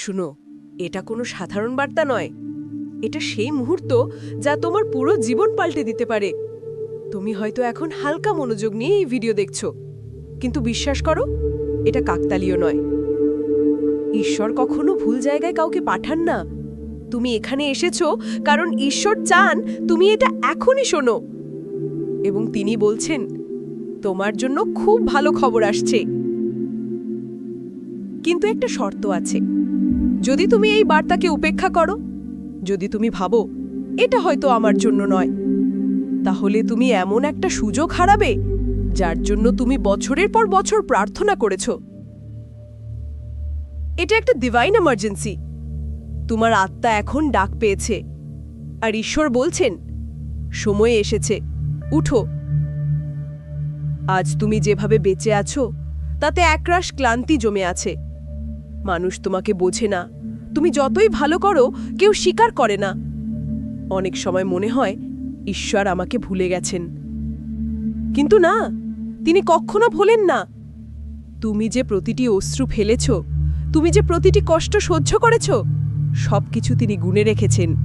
শুনো, এটা কোনো সাধারণ বার্তা নয়। এটা সেই মুহূর্ত যা তোমার পুরো জীবন পাল্টে দিতে পারে। তুমি হয়তো এখন হালকা মনোযোগ নিয়ে এই ভিডিও দেখছ, কিন্তু বিশ্বাস করো, এটা কাকতালীয় নয়। ঈশ্বর কখনো ভুল জায়গায় কাউকে পাঠান না। তুমি এখানে এসেছ কারণ ঈশ্বর চান তুমি এটা এখনই শোনো। এবং তিনি বলছেন, তোমার জন্য খুব ভালো খবর আসছে। কিন্তু একটা শর্ত আছে। যদি তুমি এই বার্তাকে উপেক্ষা করো, যদি তুমি ভাবো, এটা হয়তো আমার জন্য নয়, তাহলে তুমি এমন একটা সুযোগ হারাবে, যার জন্য তুমি বছরের পর বছর প্রার্থনা করেছ। এটা একটা ডিভাইন এমার্জেন্সি তোমার আত্মা এখন ডাক পেয়েছে, আর ঈশ্বর বলছেন, সময় এসেছে, উঠো। আজ তুমি যেভাবে বেঁচে আছো, তাতে একরাশ ক্লান্তি জমে আছে। মানুষ তোমাকে বোঝে না। তুমি যতই ভালো করো, কেউ স্বীকার করে না। অনেক সময় মনে হয়, ঈশ্বর আমাকে ভুলে গেছেন। কিন্তু না, তিনি কখনো ভোলেন না। তুমি যে প্রতিটি অশ্রু ফেলেছ, তুমি যে প্রতিটি কষ্ট সহ্য করেছ, সবকিছু তিনি গুণে রেখেছেন।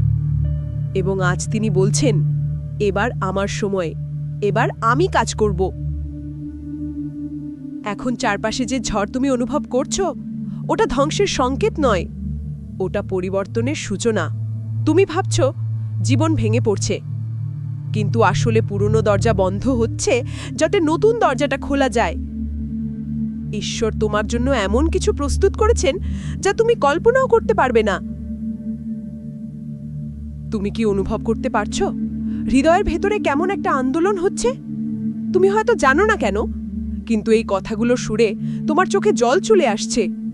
এবং আজ তিনি বলছেন, এবার আমার সময়, এবার আমি কাজ করব। এখন চারপাশে যে ঝড় তুমি অনুভব করছ ওটা ধ্বংসের সংকেত নয়। ওটা পরিবর্তনের সূচনা। তুমি ভাবছ, জীবন ভেঙে পড়ছে। কিন্তু আসলে পুরনো দরজা বন্ধ হচ্ছে যাতে নতুন দরজাটা খোলা যায়। ঈশ্বর তোমার জন্য এমন কিছু প্রস্তুত করেছেন যা তুমি কল্পনাও করতে পারবে না। তুমি কি অনুভব করতে পারছ? হৃদয়ের ভেতরে কেমন একটা আন্দোলন হচ্ছে? তুমি হয়তো জানো না কেন, কিন্তু এই কথাগুলো সুরে তোমার চোখে জল চলে আসছে।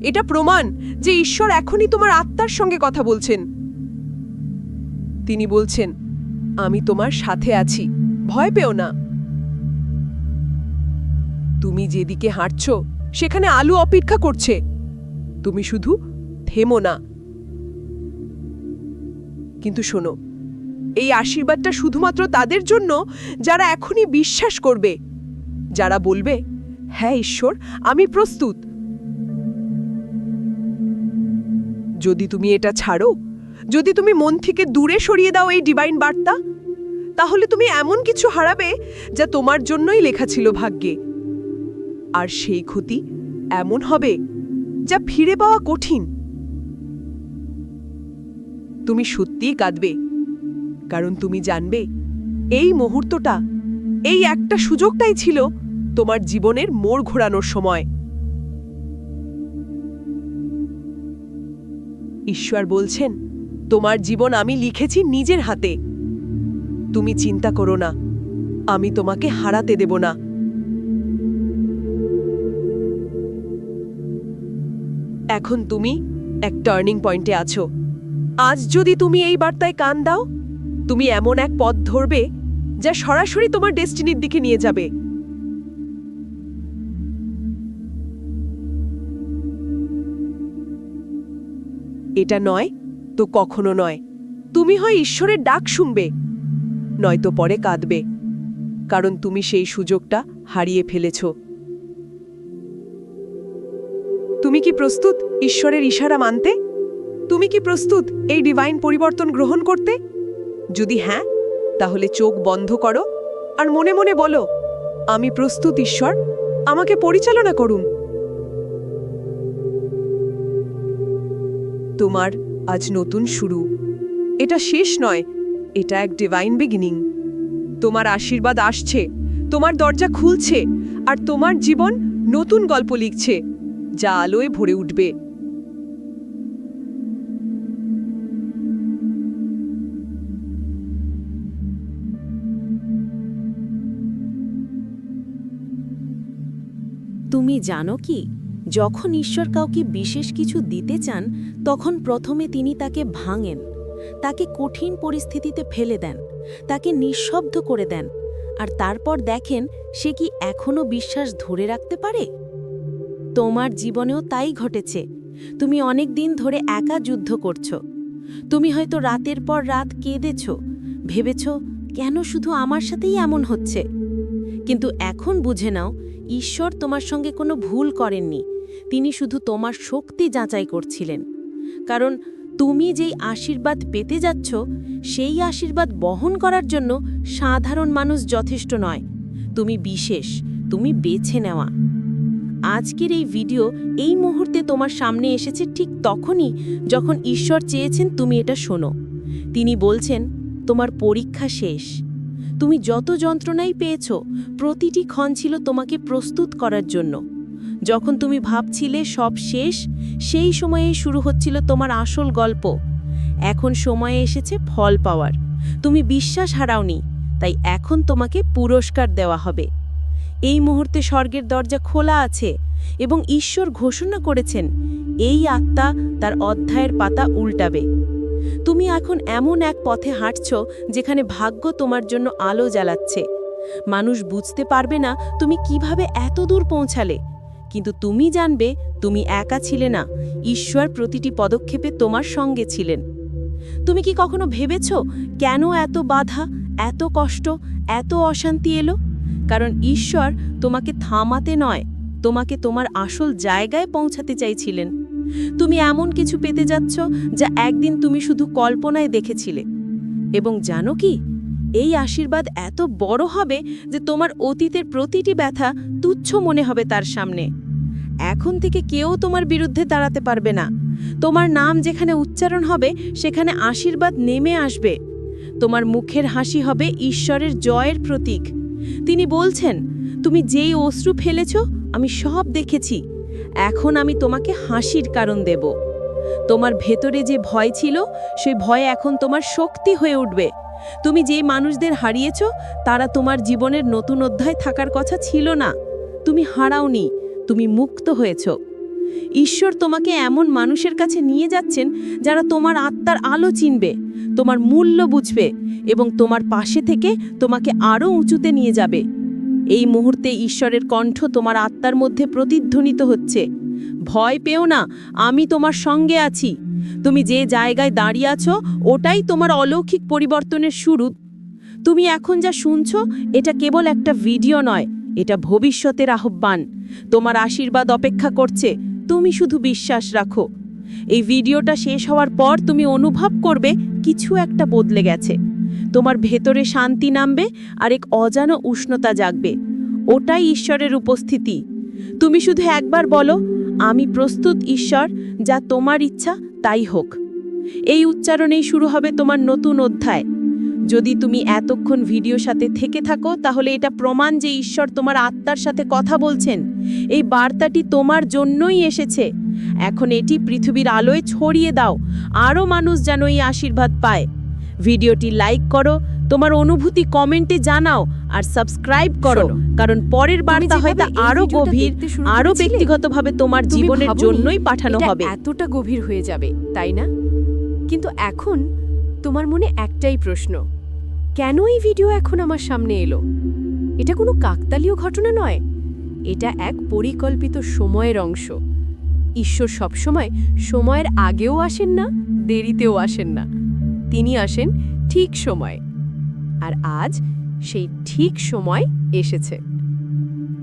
এটা প্রমাণ যে ঈশ্বর এখনই তোমার আত্মার সঙ্গে কথা বলছেন। তিনি বলছেন, আমি তোমার সাথে আছি, ভয় পেও না। তুমি যেদিকে হাঁটছ, সেখানে আলু অপেক্ষা করছে। তুমি শুধু থেমো না। কিন্তু শোনো, এই আশীর্বাদটা শুধুমাত্র তাদের জন্য যারা এখনই বিশ্বাস করবে। যারা বলবে হ্যাঁ ঈশ্বর, আমি প্রস্তুত। যদি তুমি এটা ছাড়ো, যদি তুমি মন থেকে দূরে সরিয়ে দাও এই ডিভাইন বার্তা, তাহলে তুমি এমন কিছু হারাবে যা তোমার জন্যই লেখা ছিল ভাগ্যে। আর সেই ক্ষতি এমন হবে যা ফিরে পাওয়া কঠিন। তুমি সত্যিই কাঁদবে, কারণ তুমি জানবে এই মুহূর্তটা, এই একটা সুযোগটাই ছিল তোমার জীবনের মোড় ঘোরানোর সময়। ঈশ্বর বলছেন, তোমার জীবন আমি লিখেছি নিজের হাতে। তুমি চিন্তা করো না, আমি তোমাকে হারাতে দেব না। এখন তুমি এক টার্নিং পয়েন্টে আছো। আজ যদি তুমি এই বার্তায় কান দাও, তুমি এমন এক পথ ধরবে যা সরাসরি তোমার ডেস্টিনির দিকে নিয়ে যাবে। এটা নয় তো কখনো নয়। তুমি হয় ঈশ্বরের ডাক শুনবে, নয়তো পরে কাঁদবে, কারণ তুমি সেই সুযোগটা হারিয়ে ফেলেছ। তুমি কি প্রস্তুত ঈশ্বরের ইশারা মানতে? তুমি কি প্রস্তুত এই ডিভাইন পরিবর্তন গ্রহণ করতে? যদি হ্যাঁ তাহলে চোখ বন্ধ করো আর মনে মনে বলো, আমি প্রস্তুত, ঈশ্বর। আমাকে পরিচালনা করুন। তোমার আজ নতুন শুরু। এটা শেষ নয়, এটা এক ডিভাইন বিগিনিং তোমার আশীর্বাদ আসছে, তোমার দরজা খুলছে, আর তোমার জীবন নতুন গল্প লিখছে, যা আলোয় ভরে উঠবে। তুমি জানো কি? যখন ঈশ্বর কাউকে বিশেষ কিছু দিতে চান, তখন প্রথমে তিনি তাকে ভাঙেন, তাকে কঠিন পরিস্থিতিতে ফেলে দেন, তাকে নিঃশব্দ করে দেন, আর তারপর দেখেন সে কি এখনও বিশ্বাস ধরে রাখতে পারে? তোমার জীবনেও তাই ঘটেছে। তুমি অনেক দিন ধরে একা যুদ্ধ করছ। তুমি হয়তো রাতের পর রাত কেঁদেছ, ভেবেছ, কেন শুধু আমার সাথেই এমন হচ্ছে? কিন্তু এখন বুঝে নাও, ঈশ্বর তোমার সঙ্গে কোনো ভুল করেননি। তিনি শুধু তোমার শক্তি যাচাই করছিলেন। কারণ তুমি যেই আশীর্বাদ পেতে যাচ্ছ, সেই আশীর্বাদ বহন করার জন্য সাধারণ মানুষ যথেষ্ট নয়। তুমি বিশেষ, তুমি বেছে নেওয়া। আজকের এই ভিডিও এই মুহূর্তে তোমার সামনে এসেছে ঠিক তখনই যখন ঈশ্বর চেয়েছেন তুমি এটা শোনো। তিনি বলছেন, তোমার পরীক্ষা শেষ। তুমি যত যন্ত্রণাই পেয়েছ, প্রতিটি ক্ষণ ছিল তোমাকে প্রস্তুত করার জন্য। যখন তুমি ভাবছিলে সব শেষ, সেই সময়েই শুরু হচ্ছিল তোমার আসল গল্প। এখন সময়ে এসেছে ফল পাওয়ার। তুমি বিশ্বাস হারাওনি, তাই এখন তোমাকে পুরস্কার দেওয়া হবে। এই মুহূর্তে স্বর্গের দরজা খোলা আছে এবং ঈশ্বর ঘোষণা করেছেন, এই আত্মা তার অধ্যায়ের পাতা উল্টাবে। তুমি এখন এমন এক পথে হাঁটছ যেখানে ভাগ্য তোমার জন্য আলো জ্বালাচ্ছে। মানুষ বুঝতে পারবে না তুমি কীভাবে এত দূর পৌঁছালে। কিন্তু তুমি জানবে, তুমি একা ছিলে না। ঈশ্বর প্রতিটি পদক্ষেপে তোমার সঙ্গে ছিলেন। তুমি কি কখনো ভেবেছ, কেন এত বাধা, এত কষ্ট, এত অশান্তি এলো? কারণ ঈশ্বর তোমাকে থামাতে নয়, তোমাকে তোমার আসল জায়গায় পৌঁছাতে চাইছিলেন। তুমি এমন কিছু পেতে যাচ্ছ, যা একদিন তুমি শুধু কল্পনায় দেখেছিলে। এবং জানো কি এই আশীর্বাদ এত বড় হবে যে তোমার অতীতের প্রতিটি ব্যথা তুচ্ছ মনে হবে তার সামনে। এখন থেকে কেউ তোমার বিরুদ্ধে দাঁড়াতে পারবে না। তোমার নাম যেখানে উচ্চারণ হবে, সেখানে আশীর্বাদ নেমে আসবে। তোমার মুখের হাসি হবে ঈশ্বরের জয়ের প্রতীক। তিনি বলছেন, তুমি যেই অশ্রু ফেলেছ, আমি সব দেখেছি। এখন আমি তোমাকে হাসির কারণ দেব। তোমার ভেতরে যে ভয় ছিল, সেই ভয় এখন তোমার শক্তি হয়ে উঠবে। তুমি যে মানুষদের হারিয়েছ, তারা তোমার জীবনের নতুন অধ্যায় থাকার কথা ছিল না। তুমি হারাওনি, তুমি মুক্ত হয়েছ। ঈশ্বর তোমাকে এমন মানুষের কাছে নিয়ে যাচ্ছেন, যারা তোমার আত্মার আলো চিনবে, তোমার মূল্য বুঝবে এবং তোমার পাশে থেকে তোমাকে আরও উঁচুতে নিয়ে যাবে। এই মুহূর্তে ঈশ্বরের কণ্ঠ তোমার আত্মার মধ্যে প্রতিধ্বনিত হচ্ছে। ভয় পেও না, আমি তোমার সঙ্গে আছি। তুমি যে জায়গায় দাঁড়িয়ে আছো, ওটাই তোমার অলৌকিক পরিবর্তনের শুরু। তুমি এখন যা শুনছো, এটা কেবল একটা ভিডিও নয়, এটা ভবিষ্যতের আহ্বান। তোমার আশীর্বাদ অপেক্ষা করছে, তুমি শুধু বিশ্বাস রাখো। এই ভিডিওটা শেষ হওয়ার পর তুমি অনুভব করবে, কিছু একটা বদলে গেছে। তোমার ভেতরে শান্তি নামবে আর এক অজানো উষ্ণতা জাগবে। ওটাই ঈশ্বরের উপস্থিতি। তুমি শুধু একবার বলো, আমি প্রস্তুত, ঈশ্বর, যা তোমার ইচ্ছা, তাই হোক। এই উচ্চারণেই শুরু হবে তোমার নতুন অধ্যায়। যদি তুমি এতক্ষণ ভিডিওর সাথে থেকে থাকো, তাহলে এটা প্রমাণ যে ঈশ্বর তোমার আত্মার সাথে কথা বলছেন। এই বার্তাটি তোমার জন্যই এসেছে। এখন এটি পৃথিবীর আলোয় ছড়িয়ে দাও। আরও মানুষ যেন এই আশীর্বাদ পায়। ভিডিওটি লাইক করো তোমার অনুভূতি কমেন্টে জানাও আর সাবস্ক্রাইব করো। কারণ পরের বার্তা হয়তো আরও গভীর আরও ব্যক্তিগতভাবে তোমার জীবনের জন্যই পাঠানো হবে। এতটা গভীর হয়ে যাবে তাই না? কিন্তু এখন তোমার মনে একটাই প্রশ্ন কেন এই ভিডিও এখন আমার সামনে এলো? এটা কোনো কাকতালীয় ঘটনা নয় এটা এক পরিকল্পিত সময়ের অংশ। ঈশ্বর সবসময় সময়ের আগেও আসেন না দেরিতেও আসেন না। তিনি আসেন ঠিক সময়ে। আর আজ সেই ঠিক সময় এসেছে।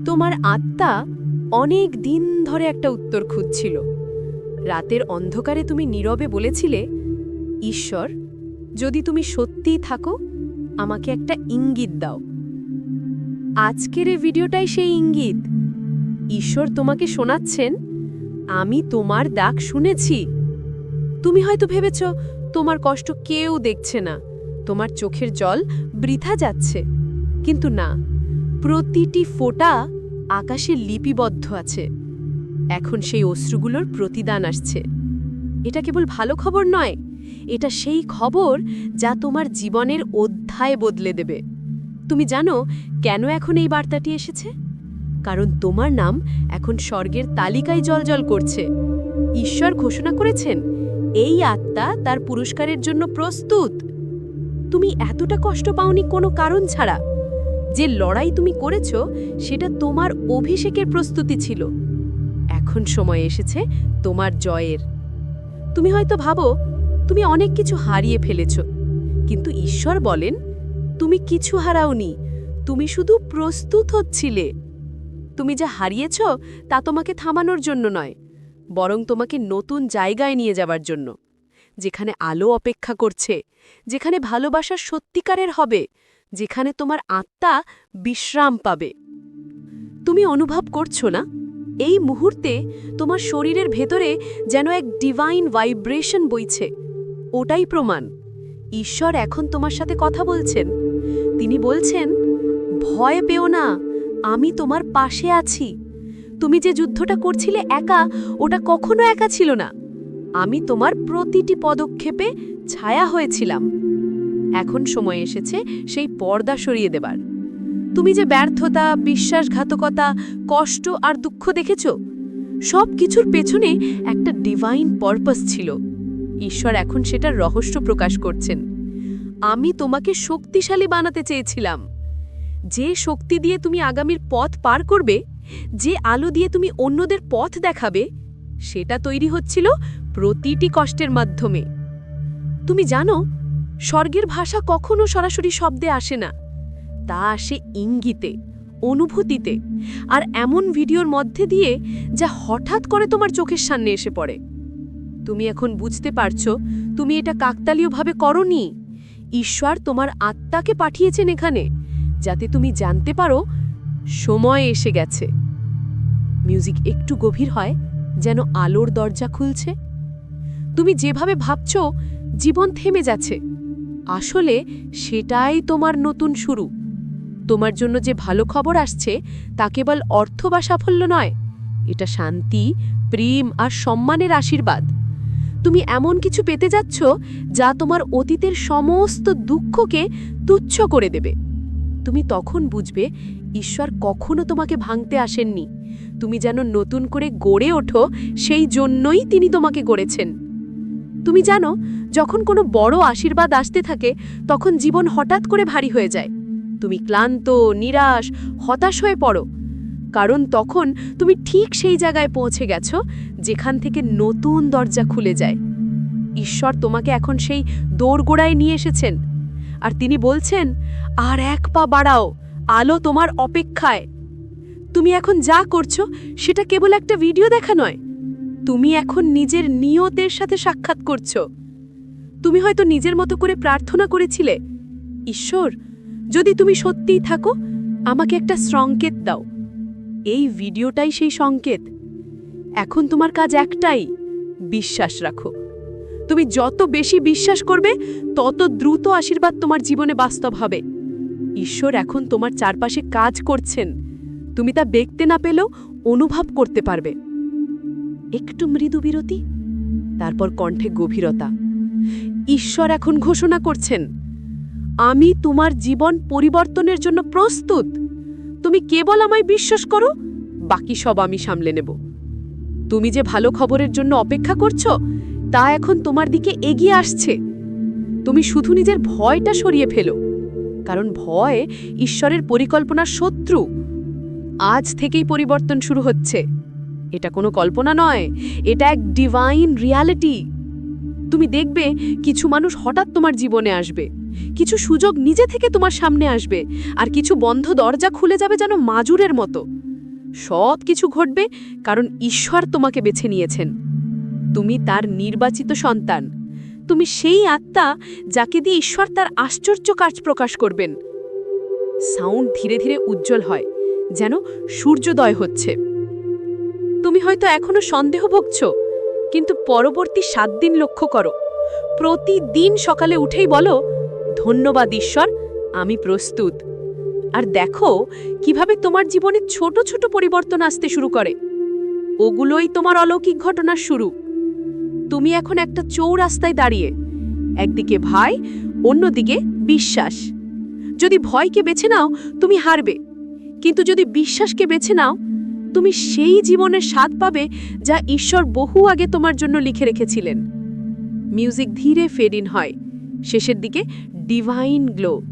তোমার আত্মা অনেক দিন ধরে একটা উত্তর খুঁজছিল। রাতের অন্ধকারে তুমি নীরবে বলেছিলে, ঈশ্বর, যদি তুমি সত্যিই থাকো, আমাকে একটা ইঙ্গিত দাও। আজকের এই ভিডিওটাই সেই ইঙ্গিত। ঈশ্বর তোমাকে শোনাচ্ছেন, আমি তোমার ডাক শুনেছি। তুমি হয়তো ভেবেছ, তোমার কষ্ট কেউ দেখছে না। তোমার চোখের জল বৃথা যাচ্ছে। কিন্তু না, প্রতিটি ফোঁটা আকাশে লিপিবদ্ধ আছে। এখন সেই অশ্রুগুলোর প্রতিদান আসছে। এটা কেবল ভালো খবর নয়, এটা সেই খবর যা তোমার জীবনের অধ্যায় বদলে দেবে। তুমি জানো কেন এখন এই বার্তাটি এসেছে? কারণ তোমার নাম এখন স্বর্গের তালিকায় জলজল করছে। ঈশ্বর ঘোষণা করেছেন, এই আত্মা তার পুরস্কারের জন্য প্রস্তুত। তুমি এতটা কষ্ট পাওনি কোনো কারণ ছাড়া। যে লড়াই তুমি করেছ, সেটা তোমার অভিষেকের প্রস্তুতি ছিল। এখন সময় এসেছে তোমার জয়ের। তুমি হয়তো ভাবো, তুমি অনেক কিছু হারিয়ে ফেলেছ। কিন্তু ঈশ্বর বলেন, তুমি কিছু হারাওনি, তুমি শুধু প্রস্তুত হচ্ছিলে। তুমি যা হারিয়েছ, তা তোমাকে থামানোর জন্য নয়, বরং তোমাকে নতুন জায়গায় নিয়ে যাবার জন্য। যেখানে আলো অপেক্ষা করছে, যেখানে ভালোবাসা সত্যিকারের হবে, যেখানে তোমার আত্মা বিশ্রাম পাবে। তুমি অনুভব করছ না? এই মুহূর্তে তোমার শরীরের ভেতরে যেন এক ডিভাইন ভাইব্রেশন বইছে। ওটাই প্রমাণ। ঈশ্বর এখন তোমার সাথে কথা বলছেন। তিনি বলছেন, ভয় পেও না, আমি তোমার পাশে আছি। তুমি যে যুদ্ধটা করছিলে একা, ওটা কখনো একা ছিল না। আমি তোমার প্রতিটি পদক্ষেপে ছায়া হয়েছিলাম। এখন সময় এসেছে সেই পর্দা সরিয়ে দেবার। তুমি যে ব্যর্থতা, বিশ্বাসঘাতকতা, কষ্ট আর দুঃখ দেখেছ, সব কিছুর পেছনে একটা ডিভাইন পারপাস ছিল। ঈশ্বর এখন সেটার রহস্য প্রকাশ করছেন। আমি তোমাকে শক্তিশালী বানাতে চেয়েছিলাম। যে শক্তি দিয়ে তুমি আগামীর পথ পার করবে, যে আলো দিয়ে তুমি অন্যদের পথ দেখাবে সেটা তৈরি হচ্ছিল প্রতিটি কষ্টের মাধ্যমে। তুমি জানো, স্বর্গের ভাষা কখনো সরাসরি শব্দে আসে না। তা আসে ইঙ্গিতে, অনুভূতিতে, আর এমন ভিডিওর মধ্যে দিয়ে যা হঠাৎ করে তোমার চোখের সামনে এসে পড়ে। তুমি এখন বুঝতে পারছ, তুমি এটা কাকতালীয়ভাবে করনি। ঈশ্বর তোমার আত্মাকে পাঠিয়েছেন এখানে, যাতে তুমি জানতে পারো, সময় এসে গেছে। মিউজিক একটু গভীর হয় যেন আলোর দরজা খুলছে? তুমি যেভাবে ভাবছ, জীবন থেমে যাচ্ছে। আসলে সেটাই তোমার নতুন শুরু। তোমার জন্য যে ভালো খবর আসছে, তা কেবল অর্থ বা সাফল্য নয়। এটা শান্তি, প্রেম আর সম্মানের আশীর্বাদ। তুমি এমন কিছু পেতে যাচ্ছ, যা তোমার অতীতের সমস্ত দুঃখকে তুচ্ছ করে দেবে। তুমি তখন বুঝবে, ঈশ্বর কখনো তোমাকে ভাঙতে আসেননি। তুমি যেন নতুন করে গড়ে ওঠো, সেই জন্যই তিনি তোমাকে গড়েছেন। তুমি জানো, যখন কোনো বড় আশীর্বাদ আসতে থাকে, তখন জীবন হঠাৎ করে ভারী হয়ে যায়। তুমি ক্লান্ত, নিরাশ, হতাশ হয়ে পড়ো। কারণ তখন তুমি ঠিক সেই জায়গায় পৌঁছে গেছো, যেখান থেকে নতুন দরজা খুলে যায়। ঈশ্বর তোমাকে এখন সেই দোরগোড়ায় নিয়ে এসেছেন। আর তিনি বলছেন, আর এক পা বাড়াও, আলো তোমার অপেক্ষায়। তুমি এখন যা করছ, সেটা কেবল একটা ভিডিও দেখা নয়। তুমি এখন নিজের নিয়তের সাথে সাক্ষাৎ করছ। তুমি হয়তো নিজের মতো করে প্রার্থনা করেছিলে, ঈশ্বর, যদি তুমি সত্যিই থাকো, আমাকে একটা সংকেত দাও। এই ভিডিওটাই সেই সংকেত। এখন তোমার কাজ একটাই, বিশ্বাস রাখো। তুমি যত বেশি বিশ্বাস করবে, তত দ্রুত আশীর্বাদ তোমার জীবনে বাস্তব হবে। ঈশ্বর এখন তোমার চারপাশে কাজ করছেন। তুমি তা দেখতে না পেলেও অনুভব করতে পারবে। একটু মৃদু বিরতি, তারপর কণ্ঠে গভীরতা। ঈশ্বর এখন ঘোষণা করছেন, আমি তোমার জীবন পরিবর্তনের জন্য প্রস্তুত। তুমি কেবল আমায় বিশ্বাস করো, বাকি সব আমি সামলে নেব। তুমি যে ভালো খবরের জন্য অপেক্ষা করছ, তা এখন তোমার দিকে এগিয়ে আসছে। তুমি শুধু নিজের ভয়টা সরিয়ে ফেলো, কারণ ভয় ঈশ্বরের পরিকল্পনার শত্রু। আজ থেকেই পরিবর্তন শুরু হচ্ছে। এটা কোনো কল্পনা নয়, এটা এক ডিভাইন রিয়ালিটি তুমি দেখবে কিছু মানুষ হঠাৎ তোমার জীবনে আসবে, কিছু সুযোগ নিজে থেকে তোমার সামনে আসবে, আর কিছু বন্ধ দরজা খুলে যাবে যেন মাজুরের মতো। সব কিছু ঘটবে কারণ ঈশ্বর তোমাকে বেছে নিয়েছেন। তুমি তার নির্বাচিত সন্তান। তুমি সেই আত্মা যাকে দিয়ে ঈশ্বর তার আশ্চর্য কাজ প্রকাশ করবেন। সাউন্ড ধীরে ধীরে উজ্জ্বল হয়। যেন সূর্যোদয় হচ্ছে। তুমি হয়তো এখনও সন্দেহ ভুগছ, কিন্তু পরবর্তী সাত দিন লক্ষ্য করো। প্রতিদিন সকালে উঠেই বলো, ধন্যবাদ ঈশ্বর, আমি প্রস্তুত। আর দেখো কীভাবে তোমার জীবনে ছোট ছোট পরিবর্তন আসতে শুরু করে। ওগুলোই তোমার অলৌকিক ঘটনার শুরু। তুমি এখন একটা চৌরাস্তায় দাঁড়িয়ে, একদিকে ভাই অন্যদিকে বিশ্বাস। যদি ভয়কে বেছে নাও, তুমি হারবে। কিন্তু যদি বিশ্বাসকে বেছে নাও, তুমি সেই জীবনের স্বাদ পাবে যা ঈশ্বর বহু আগে তোমার জন্য লিখে রেখেছিলেন। মিউজিক ধীরে ফেড ইন হয়, শেষের দিকে ডিভাইন গ্লো।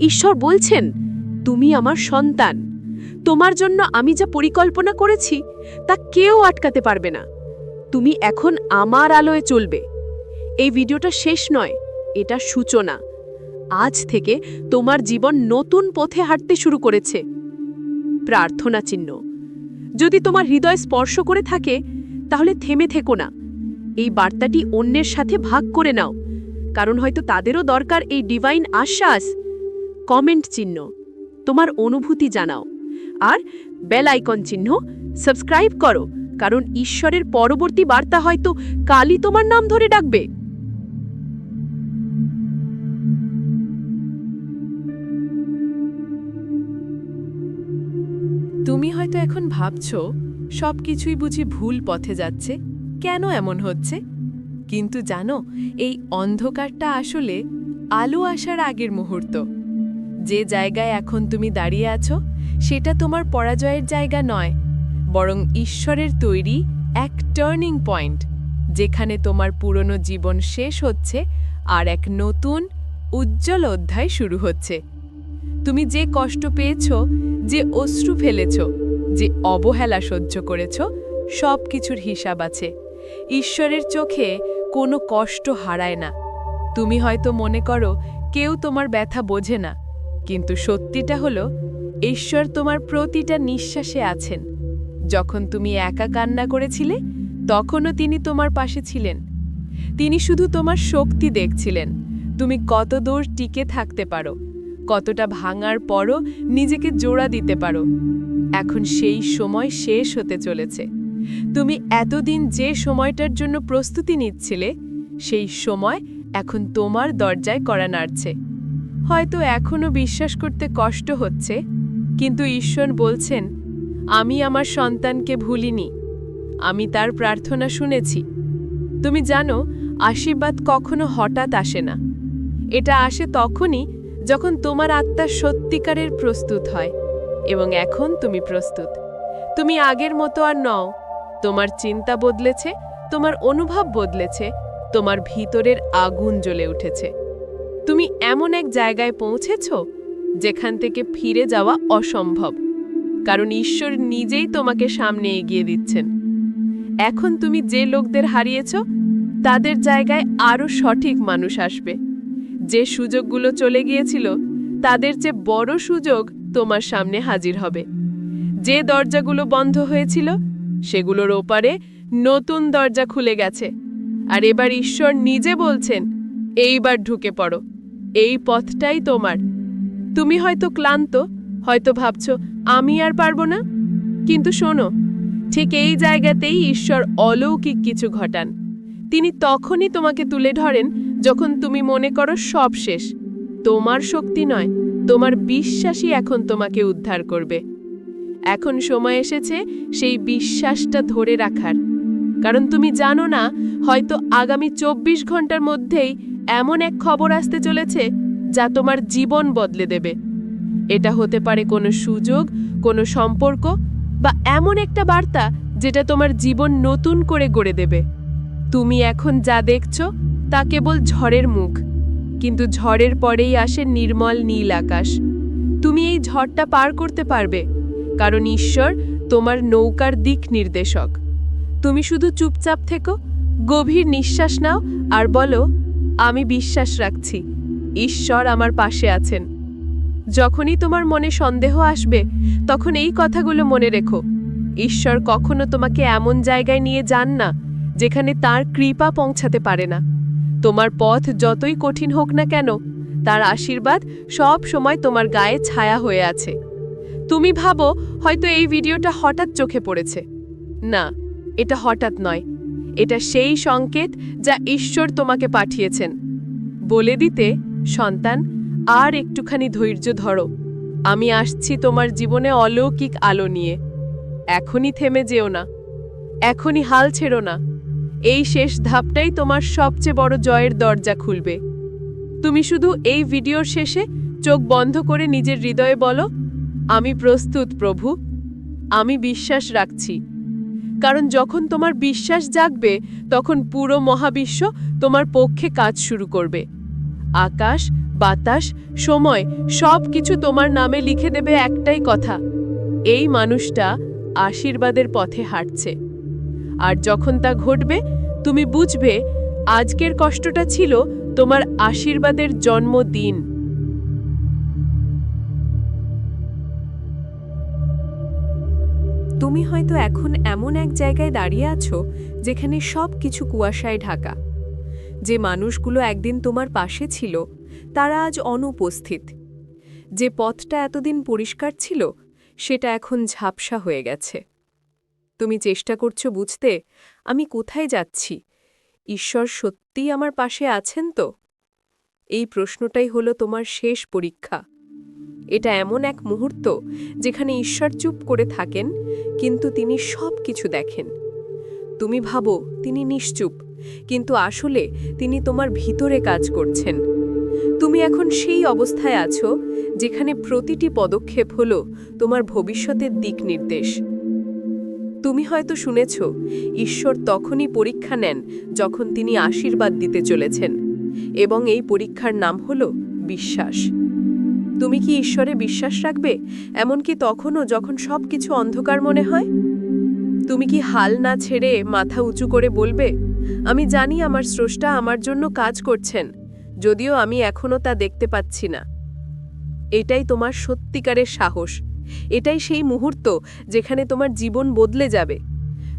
ঈশ্বর বলছেন, তুমি আমার সন্তান। তোমার জন্য আমি যা পরিকল্পনা করেছি, তা কেউ আটকাতে পারবে না। তুমি এখন আমার আলোয় চলবে। এই ভিডিওটা শেষ নয়, এটা সূচনা। আজ থেকে তোমার জীবন নতুন পথে হাঁটতে শুরু করেছে। প্রার্থনা চিহ্ন। যদি তোমার হৃদয় স্পর্শ করে থাকে, তাহলে থেমে থেকো না। এই বার্তাটি অন্যের সাথে ভাগ করে নাও। কারণ হয়তো তাদেরও দরকার এই ডিভাইন আশ্বাস। কমেন্ট চিহ্ন। তোমার অনুভূতি জানাও। আর বেল আইকন চিহ্ন সাবস্ক্রাইব করো। কারণ ঈশ্বরের পরবর্তী বার্তা হয়তো কালই তোমার নাম ধরে ডাকবে। হয়তো এখন ভাবছ সব কিছুই বুঝি ভুল পথে যাচ্ছে, কেন এমন হচ্ছে? কিন্তু জানো, এই অন্ধকারটা আসলে আলো আসার আগের মুহূর্ত। যে জায়গায় এখন তুমি দাঁড়িয়ে আছো, সেটা তোমার পরাজয়ের জায়গা নয়, বরং ঈশ্বরের তৈরি এক টার্নিং পয়েন্ট যেখানে তোমার পুরনো জীবন শেষ হচ্ছে আর এক নতুন, উজ্জ্বল অধ্যায় শুরু হচ্ছে। তুমি যে কষ্ট পেয়েছ, যে অশ্রু ফেলেছ যে অবহেলা সহ্য করেছ সব কিছুর হিসাব আছে। ঈশ্বরের চোখে কোনো কষ্ট হারায় না। তুমি হয়তো মনে করো, কেউ তোমার ব্যথা বোঝে না। কিন্তু সত্যিটা হলো, ঈশ্বর তোমার প্রতিটা নিঃশ্বাসে আছেন। যখন তুমি একা কান্না করেছিলে, তখনও তিনি তোমার পাশে ছিলেন। তিনি শুধু তোমার শক্তি দেখছিলেন। তুমি কত দূর টিকে থাকতে পারো। কতটা ভাঙার পরও নিজেকে জোড়া দিতে পারো। এখন সেই সময় শেষ হতে চলেছে। তুমি এতদিন যে সময়টার জন্য প্রস্তুতি নিচ্ছিলে, সেই সময় এখন তোমার দরজায় করা নাড়ছে। হয়তো এখনও বিশ্বাস করতে কষ্ট হচ্ছে, কিন্তু ঈশ্বর বলছেন, আমি আমার সন্তানকে ভুলিনি, আমি তার প্রার্থনা শুনেছি। তুমি জানো, আশীর্বাদ কখনো হঠাৎ আসে না। এটা আসে তখনই যখন তোমার আত্মা সত্যিকারের প্রস্তুত হয়, এবং এখন তুমি প্রস্তুত। তুমি আগের মতো আর নও। তোমার চিন্তা বদলেছে, তোমার অনুভব বদলেছে, তোমার ভিতরের আগুন জ্বলে উঠেছে। তুমি এমন এক জায়গায় পৌঁছেছ, যেখান থেকে ফিরে যাওয়া অসম্ভব, কারণ ঈশ্বর নিজেই তোমাকে সামনে এগিয়ে দিচ্ছেন। এখন তুমি যে লোকদের হারিয়েছ, তাদের জায়গায় আরও সঠিক মানুষ আসবে। যে সুযোগগুলো চলে গিয়েছিল, তাদের চেয়ে বড় সুযোগ তোমার সামনে হাজির হবে। যে দরজাগুলো বন্ধ হয়েছিল, সেগুলোর ওপারে নতুন দরজা খুলে গেছে। আর এবার ঈশ্বর নিজে বলছেন, এইবার ঢুকে পড়ো। এই পথটাই তোমার। তুমি হয়তো ক্লান্ত, হয়তো ভাবছ, আমি আর পারব না। কিন্তু শোনো, ঠিক এই জায়গাতেই ঈশ্বর অলৌকিক কিছু ঘটান। তিনি তখনই তোমাকে তুলে ধরেন যখন তুমি মনে করো সব শেষ, তোমার শক্তি নয়, তোমার বিশ্বাসই এখন তোমাকে উদ্ধার করবে। এখন সময় এসেছে সেই বিশ্বাসটা ধরে রাখার। কারণ তুমি জানো না, হয়তো আগামী চব্বিশ ঘণ্টার মধ্যেই এমন এক খবর আসতে চলেছে যা তোমার জীবন বদলে দেবে। এটা হতে পারে কোনো সুযোগ, কোনো সম্পর্ক বা এমন একটা বার্তা যেটা তোমার জীবন নতুন করে গড়ে দেবে। তুমি এখন যা দেখছ তা কেবল ঝড়ের মুখ, কিন্তু ঝড়ের পরেই আসে নির্মল নীল আকাশ। তুমি এই ঝড়টা পার করতে পারবে, কারণ ঈশ্বর তোমার নৌকার দিক নির্দেশক। তুমি শুধু চুপচাপ থেকো, গভীর নিঃশ্বাস নাও আর বলো, আমি বিশ্বাস রাখছি, ঈশ্বর আমার পাশে আছেন। যখনই তোমার মনে সন্দেহ আসবে, তখন এই কথাগুলো মনে রেখো। ঈশ্বর কখনো তোমাকে এমন জায়গায় নিয়ে যান না, যেখানে তার কৃপা পৌঁছাতে পারে না। তোমার পথ যতই কঠিন হোক না কেন, তার আশীর্বাদ সব সময় তোমার গায়ে ছায়া হয়ে আছে। তুমি ভাবো, হয়তো এই ভিডিওটা হঠাৎ চোখে পড়েছে। না, এটা হঠাৎ নয়। এটা সেই সংকেত যা ঈশ্বর তোমাকে পাঠিয়েছেন। বলে দিতে, সন্তান, আর একটুখানি ধৈর্য ধরো। আমি আসছি তোমার জীবনে অলৌকিক আলো নিয়ে। এখনই থেমে যেও না। এখনই হাল ছেড়ো না। এই শেষ ধাপটাই তোমার সবচেয়ে বড় জয়ের দরজা খুলবে। তুমি শুধু এই ভিডিওর শেষে চোখ বন্ধ করে নিজের হৃদয়ে বলো, আমি প্রস্তুত, প্রভু। আমি বিশ্বাস রাখছি। কারণ যখন তোমার বিশ্বাস জাগবে, তখন পুরো মহাবিশ্ব তোমার পক্ষে কাজ শুরু করবে। আকাশ, বাতাস, সময় সব কিছু তোমার নামে লিখে দেবে একটাই কথা, এই মানুষটা আশীর্বাদের পথে হাঁটছে। আর যখন তা ঘটবে, তুমি বুঝবে আজকের কষ্টটা ছিল তোমার আশীর্বাদের জন্মদিন। তুমি হয়তো এখন এমন এক জায়গায় দাঁড়িয়ে আছো, যেখানে সব কিছু কুয়াশায় ঢাকা। যে মানুষগুলো একদিন তোমার পাশে ছিল, তারা আজ অনুপস্থিত। যে পথটা এতদিন পরিষ্কার ছিল, সেটা এখন ঝাপসা হয়ে গেছে। তুমি চেষ্টা করছ বুঝতে, আমি কোথায় যাচ্ছি? ঈশ্বর সত্যিই আমার পাশে আছেন তো? এই প্রশ্নটাই হলো তোমার শেষ পরীক্ষা। এটা এমন এক মুহূর্ত যেখানে ঈশ্বর চুপ করে থাকেন, কিন্তু তিনি সব কিছু দেখেন। তুমি ভাবো, তিনি নিশ্চুপ, কিন্তু আসলে তিনি তোমার ভিতরে কাজ করছেন। তুমি এখন সেই অবস্থায় আছো, যেখানে প্রতিটি পদক্ষেপ হলো তোমার ভবিষ্যতের দিক নির্দেশ। তুমি হয়তো শুনেছ, ঈশ্বর তখনই পরীক্ষা নেন যখন তিনি আশীর্বাদ দিতে চলেছেন। এবং এই পরীক্ষার নাম হল বিশ্বাস। তুমি কি ঈশ্বরে বিশ্বাস রাখবে, এমনকি তখনও যখন সব কিছু অন্ধকার মনে হয়? তুমি কি হাল না ছেড়ে মাথা উঁচু করে বলবে, আমি জানি আমার স্রষ্টা আমার জন্য কাজ করছেন, যদিও আমি এখনও তা দেখতে পাচ্ছি না এটাই তোমার সত্যিকারের সাহস। এটাই সেই মুহূর্ত যেখানে তোমার জীবন বদলে যাবে।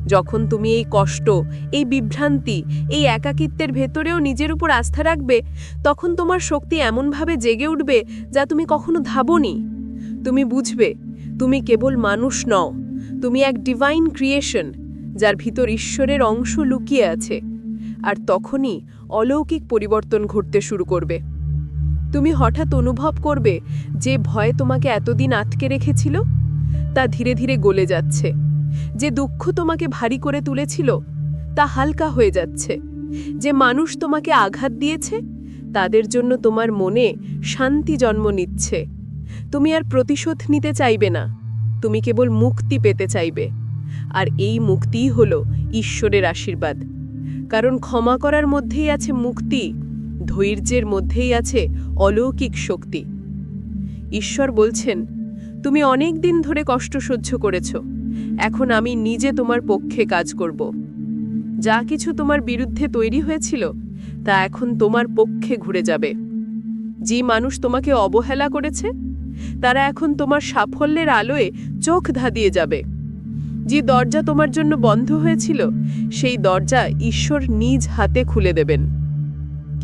যখন তুমি এই কষ্ট, এই বিভ্রান্তি, এই একাকিত্বের ভেতরেও নিজের উপর আস্থা রাখবে, তখন তোমার শক্তি এমনভাবে জেগে উঠবে যা তুমি কখনো ভাবনি। তুমি বুঝবে, তুমি কেবল মানুষ নও, তুমি এক ডিভাইন ক্রিয়েশন যার ভিতর ঈশ্বরের অংশ লুকিয়ে আছে, আর তখনই অলৌকিক পরিবর্তন ঘটতে শুরু করবে। তুমি হঠাৎ অনুভব করবে যে ভয় তোমাকে এতদিন আটকে রেখেছিল? তা ধীরে ধীরে গলে যাচ্ছে। যে দুঃখ তোমাকে ভারী করে তুলেছিল, তা হালকা হয়ে যাচ্ছে। যে মানুষ তোমাকে আঘাত দিয়েছে, তাদের জন্য তোমার মনে শান্তি জন্ম নিচ্ছে। তুমি আর প্রতিশোধ নিতে চাইবে না। তুমি কেবল মুক্তি পেতে চাইবে। আর এই মুক্তিই হল ঈশ্বরের আশীর্বাদ। কারণ ক্ষমা করার মধ্যেই আছে মুক্তি। ধৈর্যের মধ্যেই আছে অলৌকিক শক্তি। ঈশ্বর বলছেন, তুমি অনেক দিন ধরে কষ্ট সহ্য করেছ। এখন আমি নিজে তোমার পক্ষে কাজ করব। যা কিছু তোমার বিরুদ্ধে তৈরি হয়েছিল, তা এখন তোমার পক্ষে ঘুরে যাবে। যে মানুষ তোমাকে অবহেলা করেছে, তারা এখন তোমার সাফল্যের আলোয় চোখ ধাঁধিয়ে যাবে। যে দরজা তোমার জন্য বন্ধ হয়েছিল, সেই দরজা ঈশ্বর নিজ হাতে খুলে দেবেন।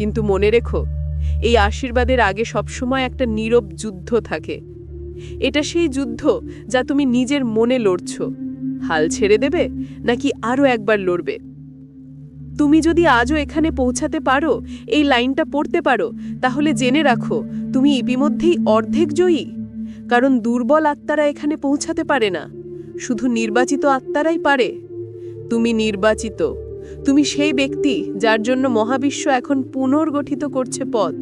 কিন্তু মনে রেখো, এই আশীর্বাদের আগে সবসময় একটা নীরব যুদ্ধ থাকে। এটা সেই যুদ্ধ যা তুমি নিজের মনে লড়ছ। হাল ছেড়ে দেবে নাকি আরও একবার লড়বে? তুমি যদি আজও এখানে পৌঁছাতে পারো, এই লাইনটা পড়তে পারো, তাহলে জেনে রাখো, তুমি ইতিমধ্যেই অর্ধেক জয়ী। কারণ দুর্বল আত্মারা এখানে পৌঁছাতে পারে না, শুধু নির্বাচিত আত্মারাই পারে। তুমি নির্বাচিত। তুমি সেই ব্যক্তি যার জন্য মহাবিশ্ব এখন পুনর্গঠিত করছে পথ।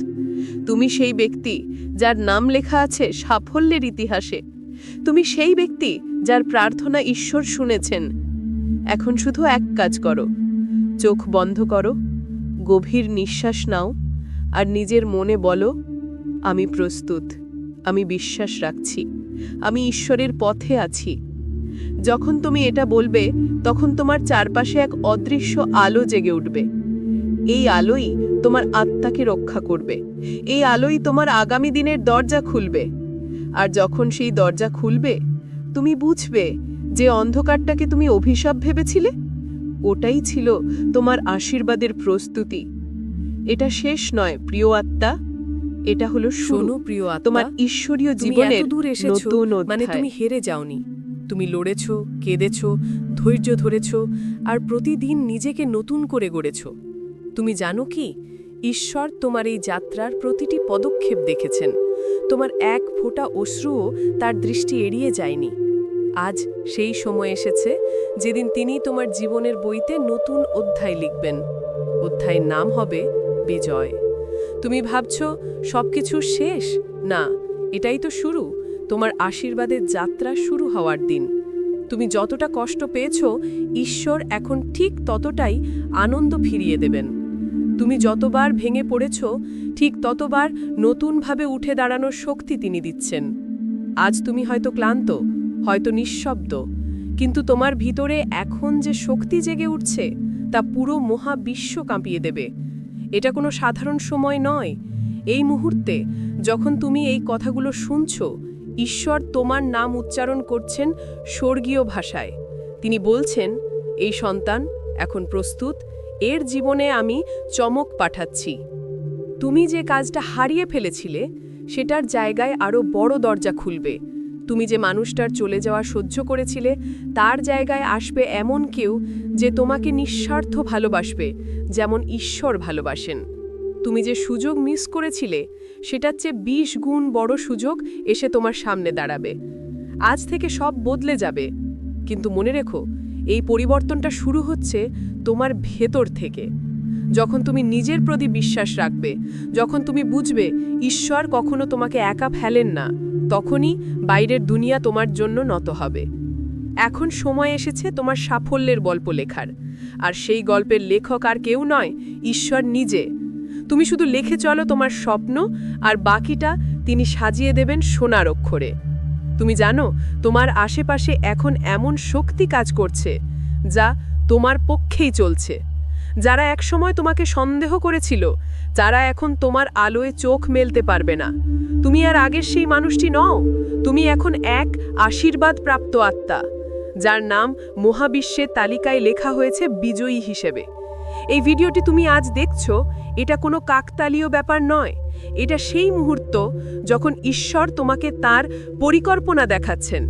তুমি সেই ব্যক্তি যার নাম লেখা আছে সাফল্যের ইতিহাসে। তুমি সেই ব্যক্তি যার প্রার্থনা ঈশ্বর শুনেছেন। এখন শুধু এক কাজ করো। চোখ বন্ধ করো। গভীর নিঃশ্বাস নাও। আর নিজের মনে বলো, আমি প্রস্তুত। আমি বিশ্বাস রাখছি। আমি ঈশ্বরের পথে আছি। যখন তুমি এটা বলবে তখন তোমার চারপাশে এক অদৃশ্য আলো জেগে উঠবে। এই আলোই তোমার আত্মাকে রক্ষা করবে। এই আলোই তোমার আগামী দিনের দরজা খুলবে। আর যখন সেই দরজা খুলবে তুমি বুঝবে যে অন্ধকারটাকে তুমি অভিশাপ ভেবেছিলে? ওটাই ছিল তোমার আশীর্বাদের প্রস্তুতি। এটা শেষ নয় প্রিয় আত্মা। এটা হলো শোনো প্রিয় আত্মা। তোমার ঈশ্বরীয় জীবনের দূর এসেছ মানে তুমি হেরে যাওনি। তুমি লড়েছ, কেঁদেছ, ধৈর্য ধরেছ আর প্রতিদিন নিজেকে নতুন করে গড়েছ। তুমি জানো কি? ঈশ্বর তোমার এই যাত্রার প্রতিটি পদক্ষেপ দেখেছেন। তোমার এক ফোঁটা অশ্রুও তার দৃষ্টি এড়িয়ে যায়নি। আজ সেই সময় এসেছে যেদিন তিনি তোমার জীবনের বইতে নতুন অধ্যায় লিখবেন। অধ্যায়ের নাম হবে বিজয়। তুমি ভাবছ, সবকিছু শেষ? না, এটাই তো শুরু। তোমার আশীর্বাদের যাত্রা শুরু হওয়ার দিন। তুমি যতটা কষ্ট পেয়েছ, ঈশ্বর এখন ঠিক ততটাই আনন্দ ফিরিয়ে দেবেন। তুমি যতবার ভেঙে পড়েছ, ঠিক ততবার নতুনভাবে উঠে দাঁড়ানোর শক্তি তিনি দিচ্ছেন। আজ তুমি হয়তো ক্লান্ত, হয়তো নিঃশব্দ, কিন্তু তোমার ভিতরে এখন যে শক্তি জেগে উঠছে, তা পুরো মহাবিশ্ব কাঁপিয়ে দেবে। এটা কোনো সাধারণ সময় নয়। এই মুহূর্তে যখন তুমি এই কথাগুলো শুনছো ঈশ্বর তোমার নাম উচ্চারণ করছেন স্বর্গীয় ভাষায়। তিনি বলছেন, এই সন্তান এখন প্রস্তুত, এর জীবনে আমি চমক পাঠাচ্ছি। তুমি যে কাজটা হারিয়ে ফেলেছিলে, সেটার জায়গায় আরও বড় দরজা খুলবে। তুমি যে মানুষটার চলে যাওয়া সহ্য করেছিলে, তার জায়গায় আসবে এমন কেউ যে তোমাকে নিঃস্বার্থ ভালোবাসবে, যেমন ঈশ্বর ভালোবাসেন। তুমি যে সুযোগ মিস করেছিলে সেটার চেয়ে বিশ গুণ বড় সুযোগ এসে তোমার সামনে দাঁড়াবে। আজ থেকে সব বদলে যাবে। কিন্তু মনে রেখো, এই পরিবর্তনটা শুরু হচ্ছে তোমার ভেতর থেকে। যখন তুমি নিজের প্রতি বিশ্বাস রাখবে, যখন তুমি বুঝবে ঈশ্বর কখনো তোমাকে একা ফেলেন না, তখনই বাইরের দুনিয়া তোমার জন্য নত হবে। এখন সময় এসেছে তোমার সাফল্যের গল্প লেখার। আর সেই গল্পের লেখক আর কেউ নয়, ঈশ্বর নিজে। তুমি শুধু লিখে চলো তোমার স্বপ্ন, আর বাকিটা তিনি সাজিয়ে দেবেন সোনার অক্ষরে। তুমি জানো, তোমার আশেপাশে এখন এমন শক্তি কাজ করছে, যা তোমার পক্ষেই চলছে। যারা একসময় তোমাকে সন্দেহ করেছিল যারা এখন তোমার আলোয় চোখ মেলতে পারবে না। তুমি আর আগের সেই মানুষটি নও, তুমি এখন এক আশীর্বাদ প্রাপ্ত আত্মা, যার নাম মহাবিশ্বের তালিকায় লেখা হয়েছে বিজয়ী হিসেবে। এই ভিডিওটি তুমি আজ দেখছ, এটা কোনো কাকতালীয় ব্যাপার নয়। এটা সেই মুহূর্ত যখন ঈশ্বর তোমাকে তার পরিকল্পনা দেখাচ্ছেন।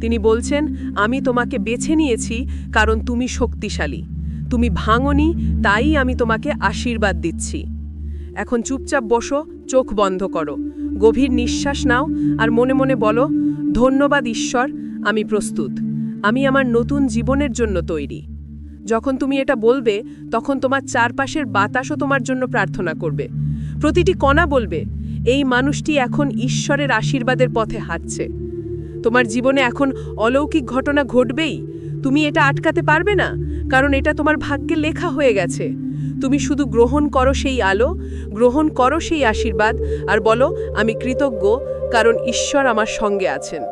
তিনি বলছেন, আমি তোমাকে বেছে নিয়েছি কারণ তুমি শক্তিশালী। তুমি ভাঙনি, তাই আমি তোমাকে আশীর্বাদ দিচ্ছি। এখন চুপচাপ বসো, চোখ বন্ধ করো। গভীর নিঃশ্বাস নাও আর মনে মনে বলো, ধন্যবাদ ঈশ্বর, আমি প্রস্তুত। আমি আমার নতুন জীবনের জন্য তৈরি। যখন তুমি এটা বলবে, তখন তোমার চারপাশের বাতাসও তোমার জন্য প্রার্থনা করবে। প্রতিটি কণা বলবে, এই মানুষটি এখন ঈশ্বরের আশীর্বাদের পথে হাঁটছে। তোমার জীবনে এখন অলৌকিক ঘটনা ঘটবেই। তুমি এটা আটকাতে পারবে না, কারণ এটা তোমার ভাগ্যে লেখা হয়ে গেছে। তুমি শুধু গ্রহণ করো সেই আলো, গ্রহণ করো সেই আশীর্বাদ, আর বলো, আমি কৃতজ্ঞ, কারণ ঈশ্বর আমার সঙ্গে আছেন।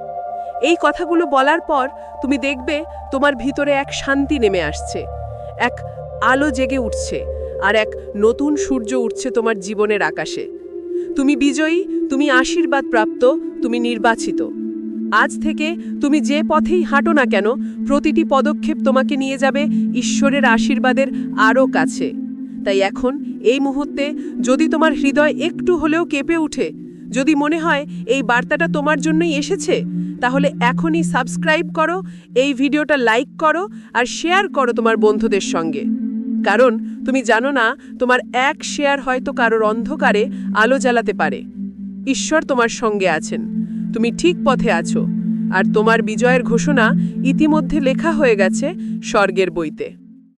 এই কথাগুলো বলার পর তুমি দেখবে তোমার ভিতরে এক শান্তি নেমে আসছে। এক আলো জেগে উঠছে আর এক নতুন সূর্য উঠছে তোমার জীবনের আকাশে। তুমি বিজয়ী, তুমি আশীর্বাদ প্রাপ্ত তুমি নির্বাচিত। আজ থেকে তুমি যে পথেই হাঁটো না কেন, প্রতিটি পদক্ষেপ তোমাকে নিয়ে যাবে ঈশ্বরের আশীর্বাদের আরও কাছে। তাই এখন এই মুহূর্তে যদি তোমার হৃদয় একটু হলেও কেঁপে উঠে যদি মনে হয় এই বার্তাটা তোমার জন্যই এসেছে, তাহলে এখনই সাবস্ক্রাইব করো, এই ভিডিওটা লাইক করো আর শেয়ার করো তোমার বন্ধুদের সঙ্গে। কারণ তুমি জানো না, তোমার এক শেয়ার হয়তো কারোর অন্ধকারে আলো জ্বালাতে পারে। ঈশ্বর তোমার সঙ্গে আছেন, তুমি ঠিক পথে আছো, আর তোমার বিজয়ের ঘোষণা ইতিমধ্যে লেখা হয়ে গেছে স্বর্গের বইতে।